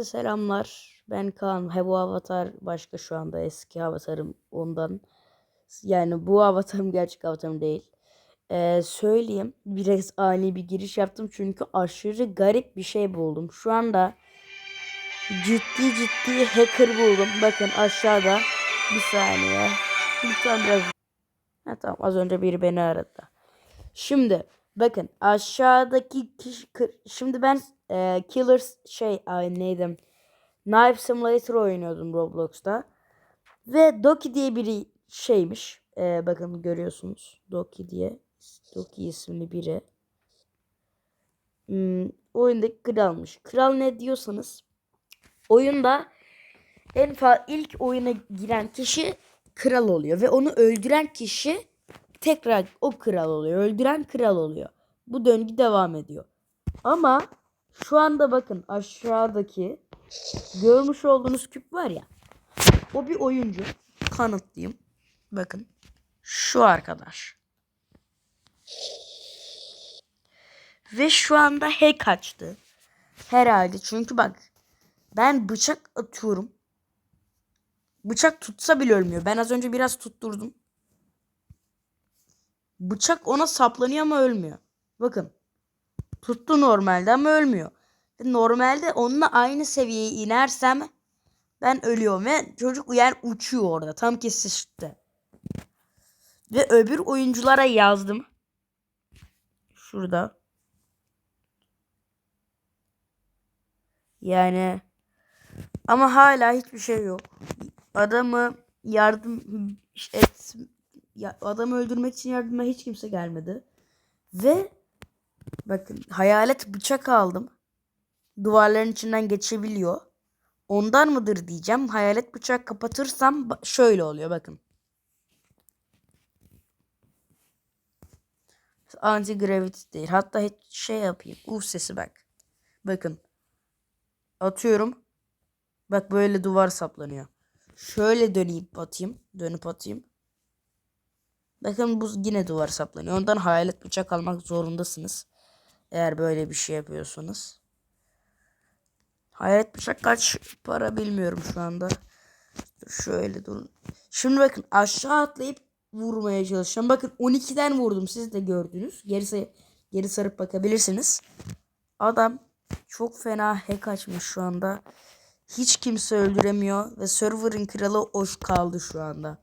Herkese selamlar. Ben Kaan. He, bu avatar başka şu anda. Eski avatarım ondan. Yani bu avatarım gerçek avatarım değil. Ee, söyleyeyim. Biraz ani bir giriş yaptım. Çünkü aşırı garip bir şey buldum. Şu anda ciddi ciddi hacker buldum. Bakın aşağıda. Bir saniye. Lütfen biraz... Ha, tamam az önce biri beni aradı. Şimdi bakın aşağıdaki kişi şimdi ben e, Killers şey ay neydi? Knife Simulator oynuyordum Roblox'ta. Ve Doki diye biri şeymiş. E, bakın görüyorsunuz Doki diye. Doki isimli biri. Hmm, oyundaki kralmış. Kral ne diyorsanız oyunda en fa ilk oyuna giren kişi kral oluyor ve onu öldüren kişi tekrar o kral oluyor. Öldüren kral oluyor. Bu döngü devam ediyor. Ama şu anda bakın aşağıdaki görmüş olduğunuz küp var ya. O bir oyuncu. Kanıtlayayım. Bakın. Şu arkadaş. Ve şu anda hack açtı. Herhalde çünkü bak ben bıçak atıyorum. Bıçak tutsa bile ölmüyor. Ben az önce biraz tutturdum. Bıçak ona saplanıyor ama ölmüyor. Bakın. Tuttu normalde ama ölmüyor. Ve Normalde onunla aynı seviyeye inersem ben ölüyorum ve çocuk yani uçuyor orada tam kesişte. Ve öbür oyunculara yazdım. Şurada. Yani ama hala hiçbir şey yok. Adamı yardım et ya, adamı öldürmek için yardıma hiç kimse gelmedi. Ve bakın hayalet bıçak aldım. Duvarların içinden geçebiliyor. Ondan mıdır diyeceğim. Hayalet bıçak kapatırsam şöyle oluyor bakın. Anti gravity değil. Hatta hiç şey yapayım. Uf sesi bak. Bakın. Atıyorum. Bak böyle duvar saplanıyor. Şöyle döneyim atayım. Dönüp atayım. Bakın bu yine duvar saplanıyor. Ondan hayalet bıçak almak zorundasınız. Eğer böyle bir şey yapıyorsanız. Hayalet bıçak kaç para bilmiyorum şu anda. Şöyle durun. Şimdi bakın aşağı atlayıp vurmaya çalışacağım. Bakın 12'den vurdum. Siz de gördünüz. Gerisi geri sarıp bakabilirsiniz. Adam çok fena hack açmış şu anda. Hiç kimse öldüremiyor ve server'ın kralı Oş kaldı şu anda.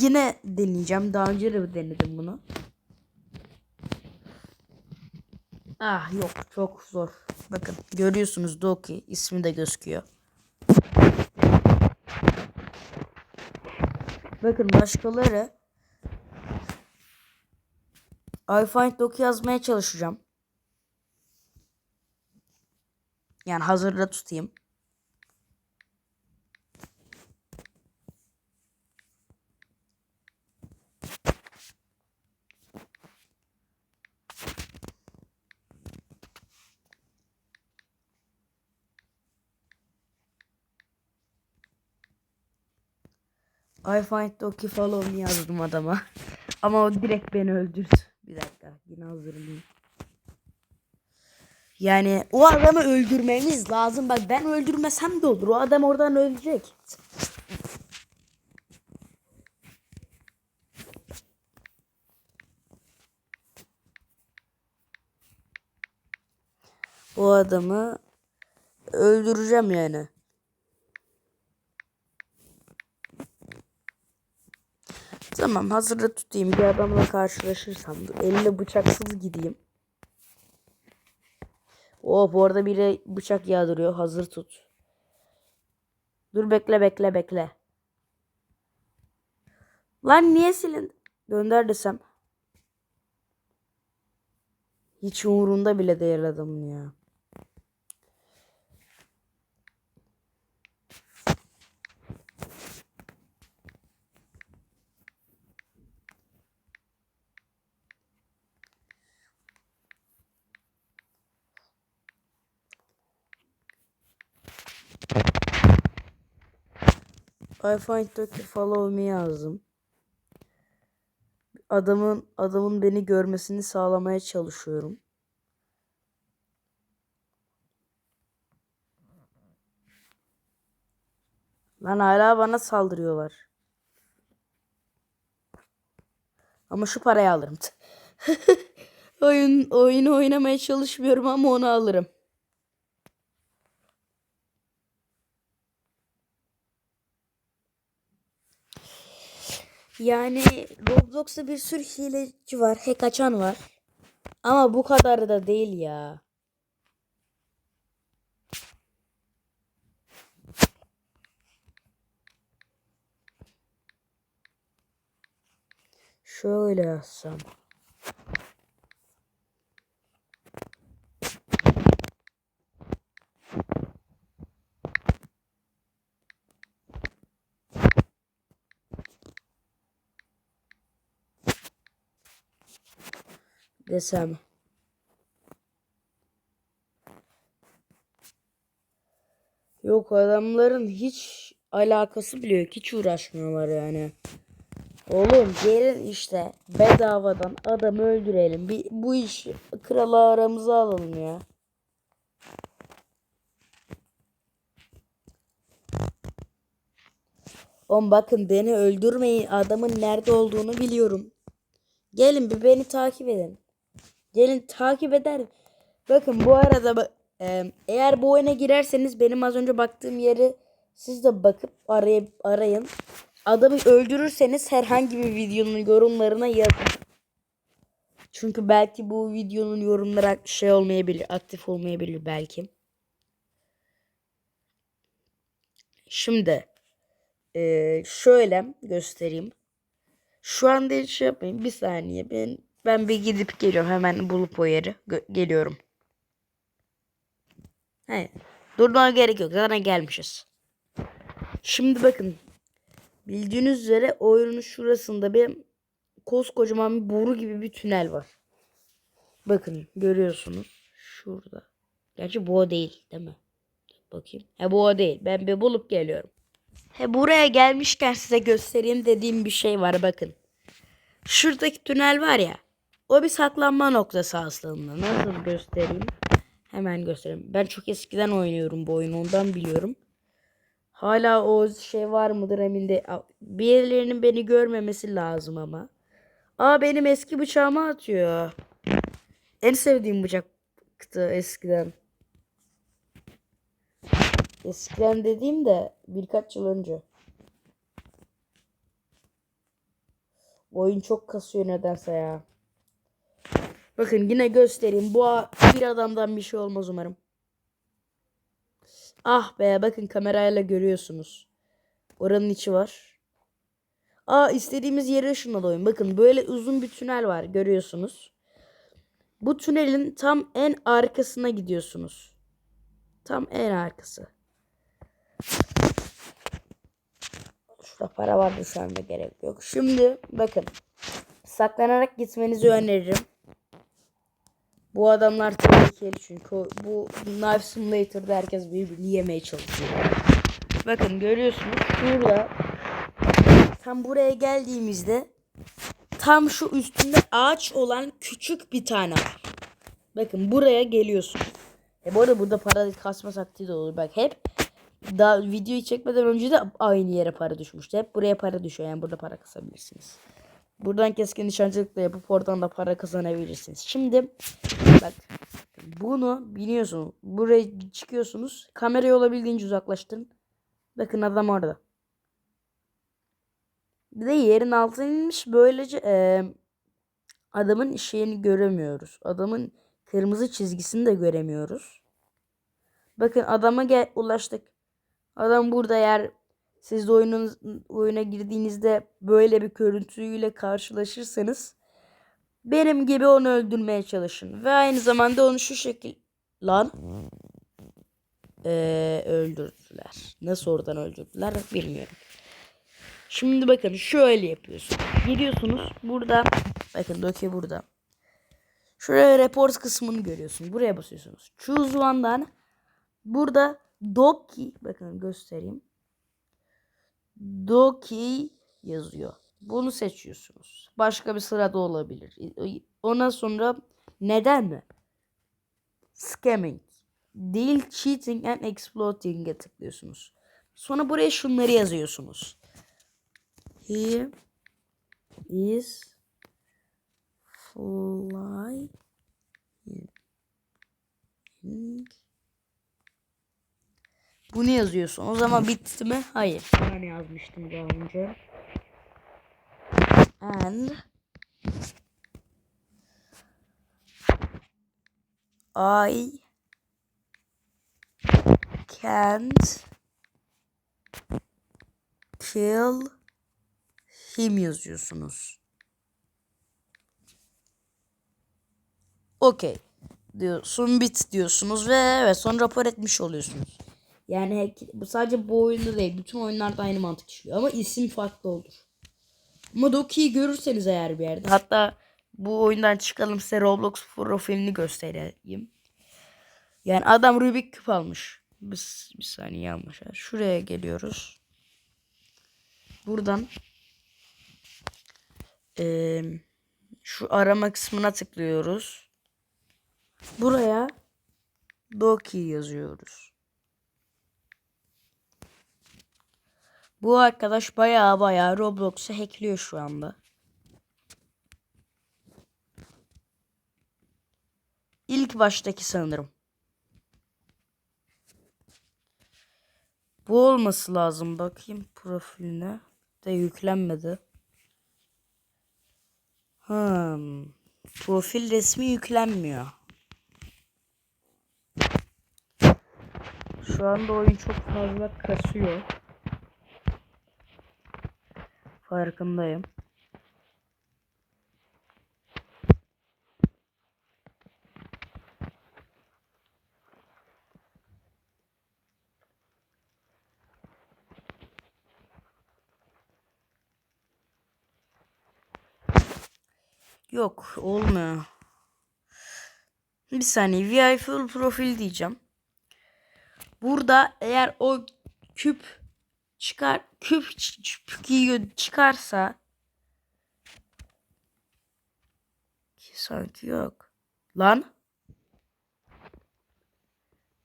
Yine deneyeceğim. Daha önce de denedim bunu. Ah yok çok zor. Bakın görüyorsunuz Doki ismi de gözüküyor. Bakın başkaları I find Doki yazmaya çalışacağım. Yani hazırda tutayım. I find Doki follow me yazdım adama. Ama o direkt beni öldürdü. Bir dakika yine hazırlayayım. Yani o adamı öldürmemiz lazım. Bak ben öldürmesem de olur. O adam oradan ölecek. O adamı öldüreceğim yani. Tamam hazırda tutayım. Bir adamla karşılaşırsam elimle bıçaksız gideyim. Oh bu arada biri bıçak yağdırıyor. Hazır tut. Dur bekle bekle bekle. Lan niye silin? Gönder desem. Hiç umurunda bile değil adamın ya. Firefind'daki follow me yazdım. Adamın adamın beni görmesini sağlamaya çalışıyorum. Lan hala bana saldırıyorlar. Ama şu parayı alırım. oyun oyunu oynamaya çalışmıyorum ama onu alırım. Yani Roblox'ta bir sürü hileci var, hack açan var. Ama bu kadar da değil ya. Şöyle yazsam. Desem. Yok adamların hiç alakası bile yok. Hiç uğraşmıyorlar yani. Oğlum gelin işte bedavadan adamı öldürelim. Bir, bu iş kralı aramıza alalım ya. Oğlum bakın beni öldürmeyin. Adamın nerede olduğunu biliyorum. Gelin bir beni takip edin. Gelin takip eder. Bakın bu arada eğer bu oyuna girerseniz benim az önce baktığım yeri siz de bakıp arayıp arayın. Adamı öldürürseniz herhangi bir videonun yorumlarına yazın. Çünkü belki bu videonun yorumları şey olmayabilir, aktif olmayabilir belki. Şimdi e, şöyle göstereyim. Şu anda hiç şey yapmayın. Bir saniye. Ben ben bir gidip geliyorum. Hemen bulup o yeri geliyorum. He. Durmaya gerek yok. Zaten gelmişiz. Şimdi bakın. Bildiğiniz üzere oyunun şurasında bir koskocaman bir boru gibi bir tünel var. Bakın görüyorsunuz. Şurada. Gerçi bu o değil değil mi? Bakayım. He bu o değil. Ben bir bulup geliyorum. He buraya gelmişken size göstereyim dediğim bir şey var bakın. Şuradaki tünel var ya. O bir saklanma noktası aslında. Nasıl göstereyim? Hemen göstereyim. Ben çok eskiden oynuyorum bu oyunu ondan biliyorum. Hala o şey var mıdır emin de. Birilerinin beni görmemesi lazım ama. Aa benim eski bıçağımı atıyor. En sevdiğim bıçaktı eskiden. Eskiden dediğim de birkaç yıl önce. Oyun çok kasıyor nedense ya. Bakın yine göstereyim. Bu bir adamdan bir şey olmaz umarım. Ah be bakın kamerayla görüyorsunuz. Oranın içi var. Aa istediğimiz yere ışınladı oyun. Bakın böyle uzun bir tünel var görüyorsunuz. Bu tünelin tam en arkasına gidiyorsunuz. Tam en arkası. Şurada para vardı şu anda gerek yok. Şimdi bakın. Saklanarak gitmenizi öneririm. Bu adamlar tehlikeli çünkü bu Knife Simulator'da herkes birbirini yemeye çalışıyor. Bakın görüyorsunuz şurada tam buraya geldiğimizde tam şu üstünde ağaç olan küçük bir tane var. Bakın buraya geliyorsun. E bu arada burada para kasma taktiği de olur. Bak hep daha videoyu çekmeden önce de aynı yere para düşmüştü. Hep buraya para düşüyor. Yani burada para kasabilirsiniz. Buradan keskin nişancılıkla yapıp oradan da para kazanabilirsiniz. Şimdi bak bunu biliyorsunuz. Buraya çıkıyorsunuz. Kamerayı olabildiğince uzaklaştırın. Bakın adam orada. Bir de yerin altına inmiş. Böylece e, adamın şeyini göremiyoruz. Adamın kırmızı çizgisini de göremiyoruz. Bakın adama gel ulaştık. Adam burada yer siz de oyunun oyuna girdiğinizde böyle bir görüntüyle karşılaşırsanız benim gibi onu öldürmeye çalışın ve aynı zamanda onu şu şekil lan Ee, öldürdüler. Nasıl oradan öldürdüler bilmiyorum. Şimdi bakın şöyle yapıyorsunuz. Geliyorsunuz burada bakın Doki burada. Şuraya report kısmını görüyorsunuz. Buraya basıyorsunuz. Choose one'dan burada Doki bakın göstereyim. Doki yazıyor. Bunu seçiyorsunuz. Başka bir sırada olabilir. Ondan sonra neden mi? Scamming. Değil cheating and exploiting'e tıklıyorsunuz. Sonra buraya şunları yazıyorsunuz. He is flying Bunu yazıyorsun. O zaman bitti mi? Hayır. Ben yazmıştım daha önce. And I can't kill him yazıyorsunuz. Okey diyorsun bit diyorsunuz ve evet sonra rapor etmiş oluyorsunuz. Yani bu sadece bu oyunda değil bütün oyunlarda aynı mantık işliyor ama isim farklı olur. Ama Doki'yi görürseniz eğer bir yerde hatta bu oyundan çıkalım size Roblox profilini göstereyim. Yani adam Rubik küp almış. Bir, bir saniye yanlış. Şuraya geliyoruz. Buradan eee, şu arama kısmına tıklıyoruz. Buraya Doki yazıyoruz. Bu arkadaş baya baya Roblox'u hackliyor şu anda. İlk baştaki sanırım. Bu olması lazım. Bakayım profiline. De yüklenmedi. Hmm. Profil resmi yüklenmiyor. Şu anda oyun çok fazla kasıyor. Farkındayım. Yok olmuyor. Bir saniye VI profil diyeceğim. Burada eğer o küp çıkar küp ç- çıkarsa ki sanki yok. Lan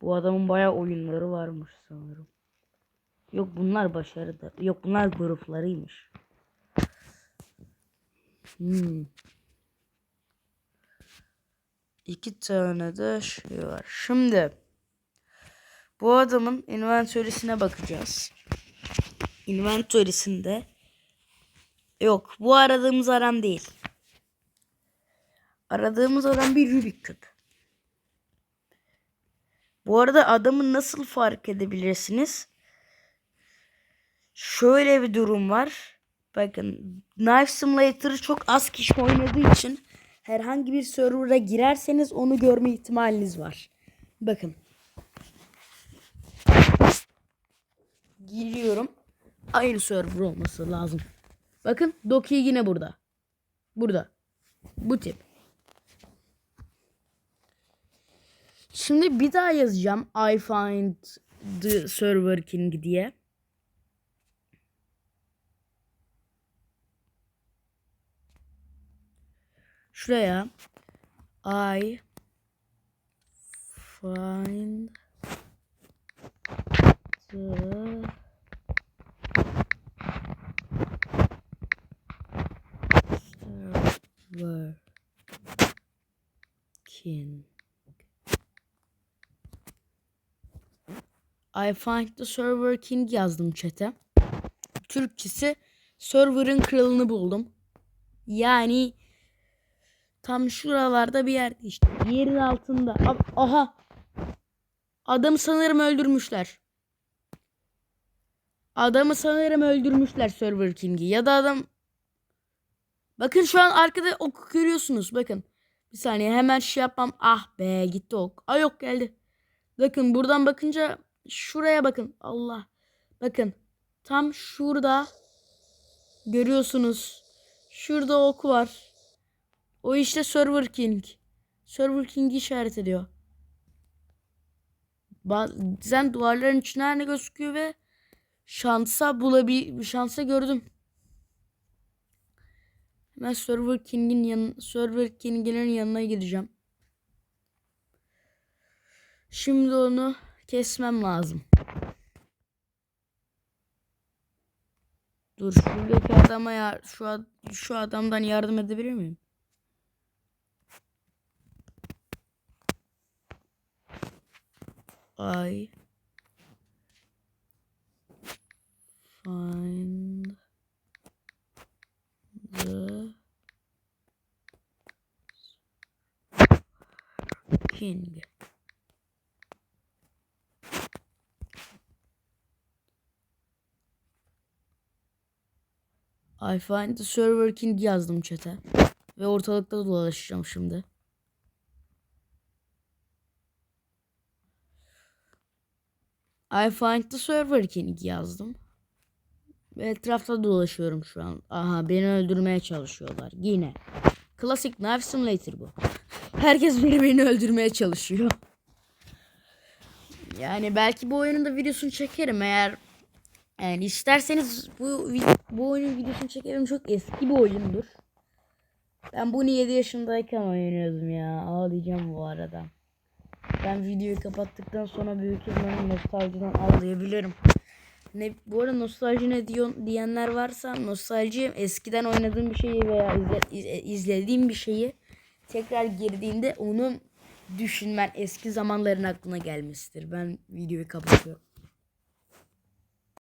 bu adamın bayağı oyunları varmış sanırım. Yok bunlar başarıda. Yok bunlar gruplarıymış. Hmm. İki tane de şey var. Şimdi bu adamın inventory'sine bakacağız. Inventory'sinde yok bu aradığımız aram değil. Aradığımız aram bir Rubik küp. Bu arada adamı nasıl fark edebilirsiniz? Şöyle bir durum var. Bakın Knife Simulator'ı çok az kişi oynadığı için herhangi bir server'a girerseniz onu görme ihtimaliniz var. Bakın. Giriyorum. Aynı server olması lazım. Bakın Doki yine burada. Burada. Bu tip. Şimdi bir daha yazacağım. I find the server king diye. Şuraya I find the server king. I find the server king yazdım chat'e. Türkçesi server'ın kralını buldum. Yani tam şuralarda bir yerde işte. Yerin altında. Aha. Adamı sanırım öldürmüşler. Adamı sanırım öldürmüşler Server King'i. Ya da adam... Bakın şu an arkada ok görüyorsunuz. Bakın. Bir saniye hemen şey yapmam. Ah be gitti ok. Ay yok geldi. Bakın buradan bakınca şuraya bakın. Allah. Bakın. Tam şurada görüyorsunuz. Şurada ok var. O işte Server King. Server King'i işaret ediyor. Bazen duvarların içine ne gözüküyor ve şansa bulabil şansa gördüm. Hemen Server King'in yan Server King'in yanına gideceğim. Şimdi onu kesmem lazım. Dur şuradaki adama ya şu ad- şu adamdan yardım edebilir miyim? I find the king. I find the server king yazdım chat'e. Ve ortalıkta dolaşacağım şimdi. I find the server king yazdım. Etrafta dolaşıyorum şu an. Aha beni öldürmeye çalışıyorlar. Yine. Klasik Knife Simulator bu. Herkes biri beni öldürmeye çalışıyor. Yani belki bu oyunun da videosunu çekerim eğer yani isterseniz bu bu oyunun videosunu çekerim çok eski bir oyundur. Ben bunu 7 yaşındayken oynuyordum ya. Ağlayacağım bu arada. Ben videoyu kapattıktan sonra büyük ihtimalle nostaljiden ağlayabilirim. Ne, bu arada nostalji ne diyor, diyenler varsa nostalji eskiden oynadığım bir şeyi veya izle- iz- izlediğim bir şeyi tekrar girdiğinde onu düşünmen eski zamanların aklına gelmesidir. Ben videoyu kapatıyorum.